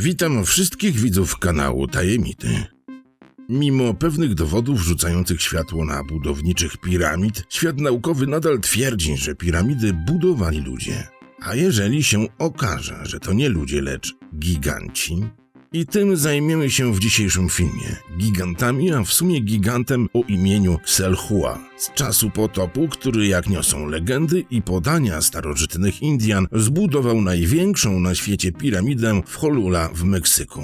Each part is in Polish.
Witam wszystkich widzów kanału Tajemity. Mimo pewnych dowodów rzucających światło na budowniczych piramid, świat naukowy nadal twierdzi, że piramidy budowali ludzie. A jeżeli się okaże, że to nie ludzie, lecz giganci? I tym zajmiemy się w dzisiejszym filmie. Gigantami, a w sumie gigantem o imieniu Selhua, z czasu potopu, który jak niosą legendy i podania starożytnych Indian, zbudował największą na świecie piramidę w Cholula w Meksyku.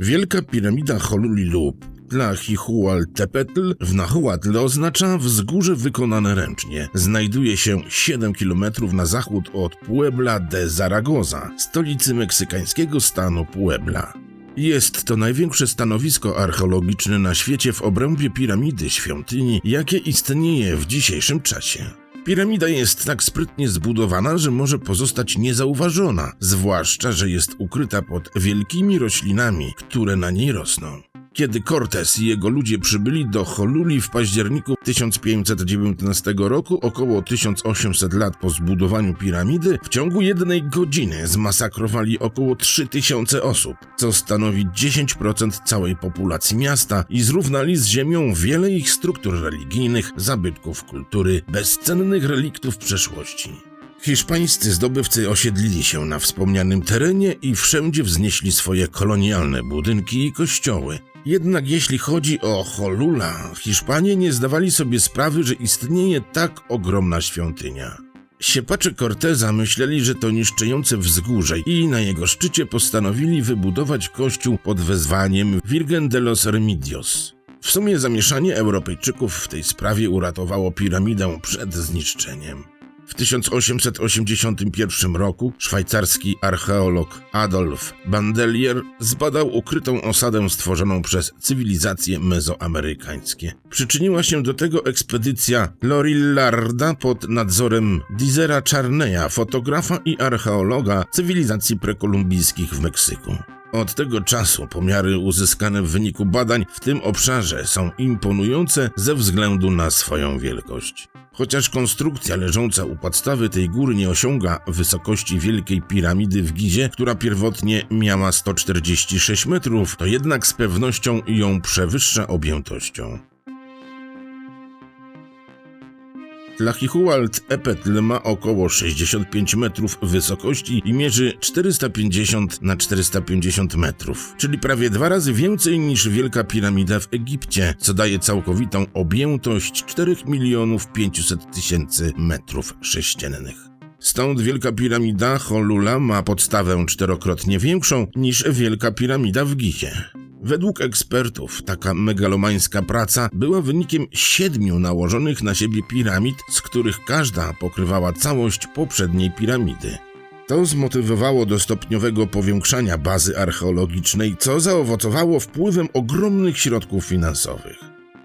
Wielka piramida Honolulu Tlaxihualtepetl w Nahuatl oznacza wzgórze wykonane ręcznie. Znajduje się 7 km na zachód od Puebla de Zaragoza, stolicy meksykańskiego stanu Puebla. Jest to największe stanowisko archeologiczne na świecie w obrębie piramidy świątyni, jakie istnieje w dzisiejszym czasie. Piramida jest tak sprytnie zbudowana, że może pozostać niezauważona, zwłaszcza, że jest ukryta pod wielkimi roślinami, które na niej rosną. Kiedy Cortés i jego ludzie przybyli do Choluli w październiku 1519 roku, około 1800 lat po zbudowaniu piramidy, w ciągu jednej godziny zmasakrowali około 3000 osób, co stanowi 10% całej populacji miasta i zrównali z ziemią wiele ich struktur religijnych, zabytków kultury, bezcennych reliktów przeszłości. Hiszpańscy zdobywcy osiedlili się na wspomnianym terenie i wszędzie wznieśli swoje kolonialne budynki i kościoły. Jednak jeśli chodzi o Cholula, Hiszpanie nie zdawali sobie sprawy, że istnieje tak ogromna świątynia. Siepacze Corteza myśleli, że to niszczyjące wzgórze i na jego szczycie postanowili wybudować kościół pod wezwaniem Virgen de los Remedios. W sumie zamieszanie Europejczyków w tej sprawie uratowało piramidę przed zniszczeniem. W 1881 roku szwajcarski archeolog Adolf Bandelier zbadał ukrytą osadę stworzoną przez cywilizacje mezoamerykańskie. Przyczyniła się do tego ekspedycja Lorillarda pod nadzorem Dizera Charneya, fotografa i archeologa cywilizacji prekolumbijskich w Meksyku. Od tego czasu pomiary uzyskane w wyniku badań w tym obszarze są imponujące ze względu na swoją wielkość. Chociaż konstrukcja leżąca u podstawy tej góry nie osiąga wysokości Wielkiej Piramidy w Gizie, która pierwotnie miała 146 metrów, to jednak z pewnością ją przewyższa objętością. Tlachihualt Epetl ma około 65 metrów wysokości i mierzy 450 na 450 metrów, czyli prawie dwa razy więcej niż Wielka Piramida w Egipcie, co daje całkowitą objętość 4 milionów 500 tysięcy metrów sześciennych. Stąd Wielka Piramida Cholula ma podstawę czterokrotnie większą niż Wielka Piramida w Gizie. Według ekspertów taka megalomańska praca była wynikiem siedmiu nałożonych na siebie piramid, z których każda pokrywała całość poprzedniej piramidy. To zmotywowało do stopniowego powiększania bazy archeologicznej, co zaowocowało wpływem ogromnych środków finansowych.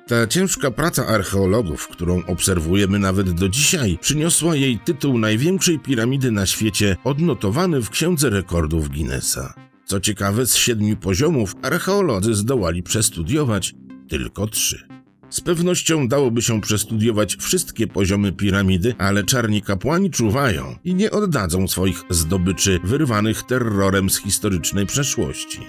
Ta ciężka praca archeologów, którą obserwujemy nawet do dzisiaj, przyniosła jej tytuł największej piramidy na świecie, odnotowany w Księdze Rekordów Guinnessa. Co ciekawe, z siedmiu poziomów archeolodzy zdołali przestudiować tylko trzy. Z pewnością dałoby się przestudiować wszystkie poziomy piramidy, ale czarni kapłani czuwają i nie oddadzą swoich zdobyczy wyrwanych terrorem z historycznej przeszłości.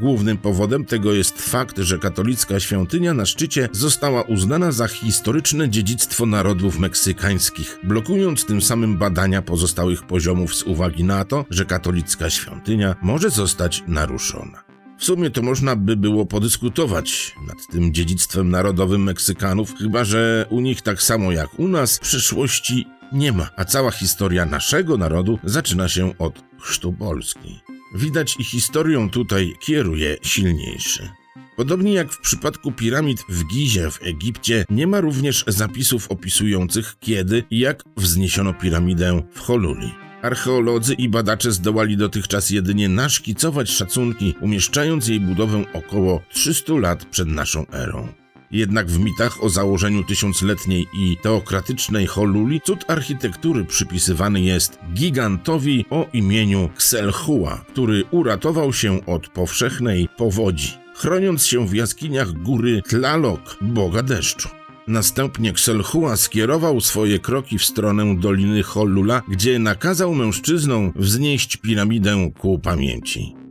Głównym powodem tego jest fakt, że katolicka świątynia na szczycie została uznana za historyczne dziedzictwo narodów meksykańskich, blokując tym samym badania pozostałych poziomów z uwagi na to, że katolicka świątynia może zostać naruszona. W sumie to można by było podyskutować nad tym dziedzictwem narodowym Meksykanów, chyba że u nich tak samo jak u nas przyszłości nie ma, a cała historia naszego narodu zaczyna się od chrztu Polski. Widać i historią tutaj kieruje silniejszy. Podobnie jak w przypadku piramid w Gizie w Egipcie, nie ma również zapisów opisujących kiedy i jak wzniesiono piramidę w Holuli. Archeolodzy i badacze zdołali dotychczas jedynie naszkicować szacunki, umieszczając jej budowę około 300 lat przed naszą erą. Jednak w mitach o założeniu tysiącletniej i teokratycznej Holuli cud architektury przypisywany jest gigantowi o imieniu Xelhua, który uratował się od powszechnej powodzi, chroniąc się w jaskiniach góry Tlalok, boga deszczu. Następnie Xelhua skierował swoje kroki w stronę Doliny Holula, gdzie nakazał mężczyznom wznieść piramidę ku pamięci.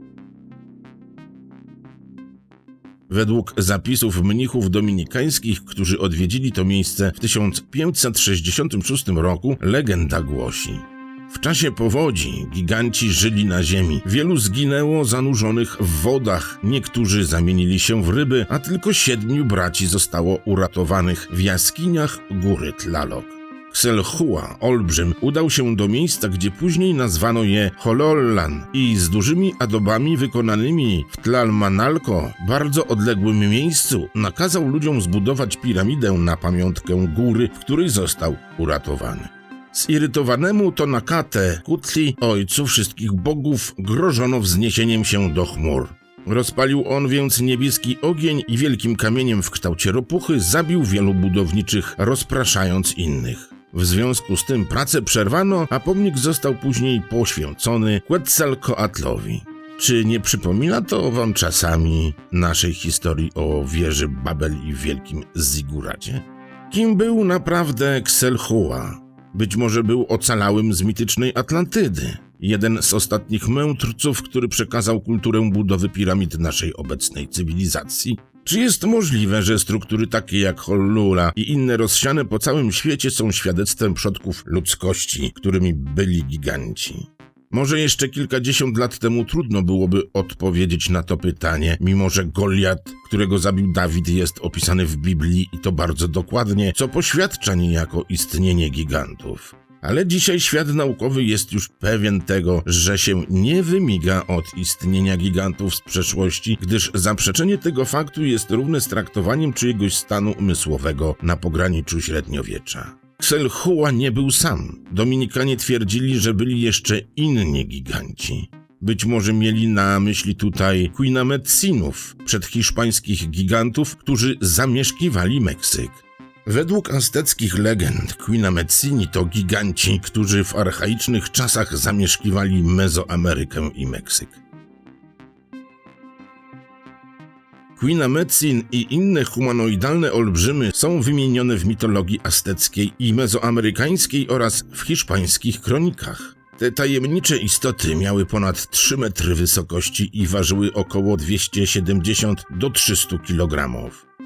Według zapisów mnichów dominikańskich, którzy odwiedzili to miejsce w 1566 roku, legenda głosi. W czasie powodzi giganci żyli na ziemi. Wielu zginęło zanurzonych w wodach, niektórzy zamienili się w ryby, a tylko siedmiu braci zostało uratowanych w jaskiniach góry Tlalok. Kselchua, olbrzym, udał się do miejsca, gdzie później nazwano je Holollan i z dużymi adobami wykonanymi w Tlalmanalko, bardzo odległym miejscu, nakazał ludziom zbudować piramidę na pamiątkę góry, w której został uratowany. Zirytowanemu Tonakate, Kutli, ojcu wszystkich bogów, grożono wzniesieniem się do chmur. Rozpalił on więc niebieski ogień i wielkim kamieniem w kształcie ropuchy zabił wielu budowniczych, rozpraszając innych. W związku z tym pracę przerwano, a pomnik został później poświęcony Quetzalcoatlowi. Czy nie przypomina to wam czasami naszej historii o wieży Babel i wielkim Ziguracie? Kim był naprawdę Kselchua? Być może był ocalałym z mitycznej Atlantydy. Jeden z ostatnich mędrców, który przekazał kulturę budowy piramid naszej obecnej cywilizacji. Czy jest możliwe, że struktury takie jak Hollula i inne rozsiane po całym świecie są świadectwem przodków ludzkości, którymi byli giganci? Może jeszcze kilkadziesiąt lat temu trudno byłoby odpowiedzieć na to pytanie, mimo że Goliat, którego zabił Dawid, jest opisany w Biblii i to bardzo dokładnie, co poświadcza niejako istnienie gigantów. Ale dzisiaj świat naukowy jest już pewien tego, że się nie wymiga od istnienia gigantów z przeszłości, gdyż zaprzeczenie tego faktu jest równe z traktowaniem czyjegoś stanu umysłowego na pograniczu średniowiecza. Kselchua nie był sam. Dominikanie twierdzili, że byli jeszcze inni giganci. Być może mieli na myśli tutaj Quinametsinów, przedhiszpańskich gigantów, którzy zamieszkiwali Meksyk. Według azteckich legend Quinametsini to giganci, którzy w archaicznych czasach zamieszkiwali Mezoamerykę i Meksyk. Quinametsin i inne humanoidalne olbrzymy są wymienione w mitologii azteckiej i mezoamerykańskiej oraz w hiszpańskich kronikach. Te tajemnicze istoty miały ponad 3 metry wysokości i ważyły około 270 do 300 kg.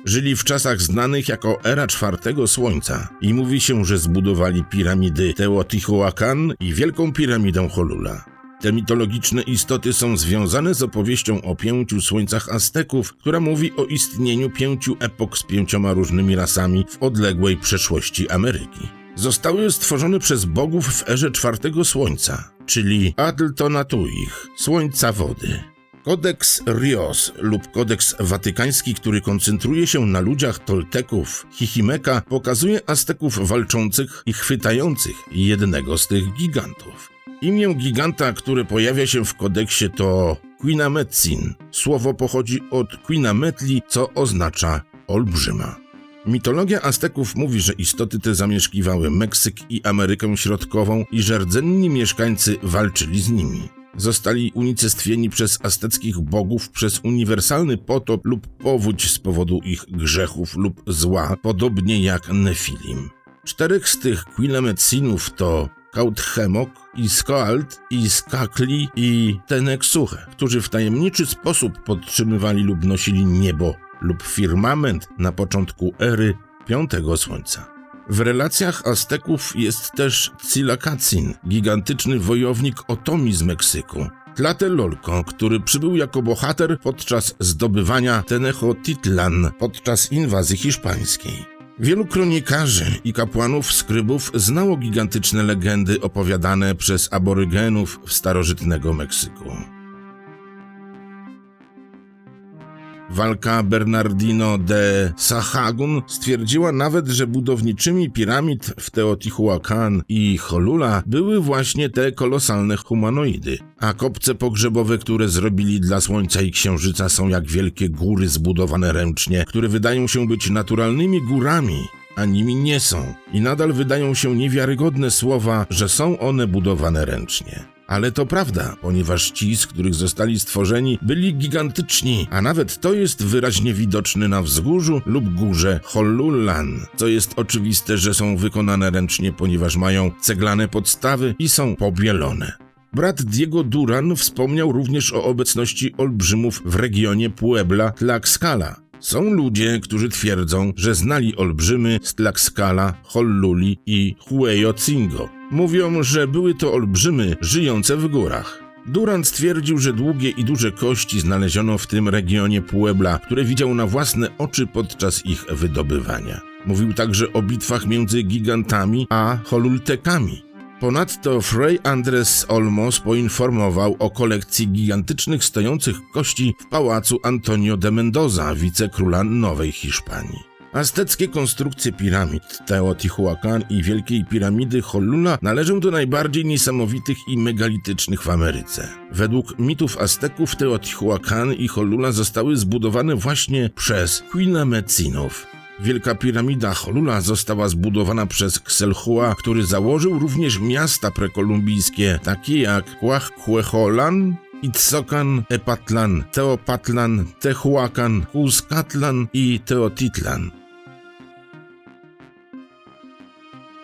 Żyli w czasach znanych jako era czwartego słońca i mówi się, że zbudowali piramidy Teotihuacan i wielką piramidę Cholula. Te mitologiczne istoty są związane z opowieścią o pięciu słońcach Azteków, która mówi o istnieniu pięciu epok z pięcioma różnymi rasami w odległej przeszłości Ameryki. Zostały stworzone przez bogów w erze czwartego słońca, czyli Adltonatuich, słońca wody. Kodeks Rios lub kodeks watykański, który koncentruje się na ludziach Tolteków, Chichimeka, pokazuje Azteków walczących i chwytających jednego z tych gigantów. Imię giganta, które pojawia się w kodeksie to Quinametsin. Słowo pochodzi od Quinametli, co oznacza olbrzyma. Mitologia Azteków mówi, że istoty te zamieszkiwały Meksyk i Amerykę Środkową i że rdzenni mieszkańcy walczyli z nimi. Zostali unicestwieni przez azteckich bogów przez uniwersalny potop lub powódź z powodu ich grzechów lub zła, podobnie jak Nefilim. Czterech z tych Quinametsinów to Kauthemok, i Skoalt, i Skakli, i Teneksuche, którzy w tajemniczy sposób podtrzymywali lub nosili niebo lub firmament na początku ery Piątego Słońca. W relacjach Azteków jest też Tzilakacin, gigantyczny wojownik Otomi z Meksyku. Tlatelolco, który przybył jako bohater podczas zdobywania Tenochtitlan podczas inwazji hiszpańskiej. Wielu kronikarzy i kapłanów skrybów znało gigantyczne legendy opowiadane przez aborygenów starożytnego Meksyku. Walka Bernardino de Sahagun stwierdziła nawet, że budowniczymi piramid w Teotihuacan i Cholula były właśnie te kolosalne humanoidy, a kopce pogrzebowe, które zrobili dla Słońca i Księżyca są jak wielkie góry zbudowane ręcznie, które wydają się być naturalnymi górami, a nimi nie są. I nadal wydają się niewiarygodne słowa, że są one budowane ręcznie. Ale to prawda, ponieważ ci, z których zostali stworzeni, byli gigantyczni, a nawet to jest wyraźnie widoczne na wzgórzu lub górze Hollulan, co jest oczywiste, że są wykonane ręcznie, ponieważ mają ceglane podstawy i są pobielone. Brat Diego Duran wspomniał również o obecności olbrzymów w regionie Puebla Tlaxcala. Są ludzie, którzy twierdzą, że znali olbrzymy z Tlaxcala, Holluli i Hueyocingo. Mówią, że były to olbrzymy żyjące w górach. Duran stwierdził, że długie i duże kości znaleziono w tym regionie Puebla, które widział na własne oczy podczas ich wydobywania. Mówił także o bitwach między gigantami a holultekami. Ponadto Frey Andres Olmos poinformował o kolekcji gigantycznych stojących kości w pałacu Antonio de Mendoza, wicekróla Nowej Hiszpanii. Azteckie konstrukcje piramid Teotihuacan i Wielkiej Piramidy Cholula należą do najbardziej niesamowitych i megalitycznych w Ameryce. Według mitów Azteków Teotihuacan i Cholula zostały zbudowane właśnie przez Quinamecinów. Wielka piramida Cholula została zbudowana przez Xelhua, który założył również miasta prekolumbijskie, takie jak Coahuecolan, Itzocan, Epatlan, Teopatlan, Tehuacan, Cuscatlan i Teotitlan.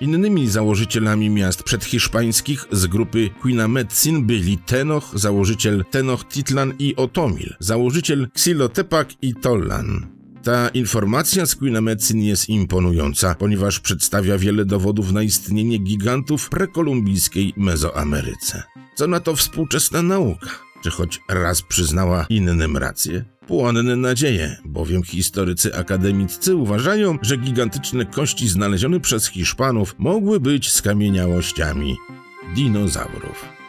Innymi założycielami miast przedhiszpańskich z grupy Quinametzin byli Tenoch, założyciel Tenochtitlan i Otomil, założyciel Xilotepac i Tollan. Ta informacja z Quinametzin jest imponująca, ponieważ przedstawia wiele dowodów na istnienie gigantów prekolumbijskiej Mezoameryce. Co na to współczesna nauka? Czy choć raz przyznała innym rację? Płonne nadzieje, bowiem historycy akademiccy uważają, że gigantyczne kości znalezione przez Hiszpanów mogły być skamieniałościami dinozaurów.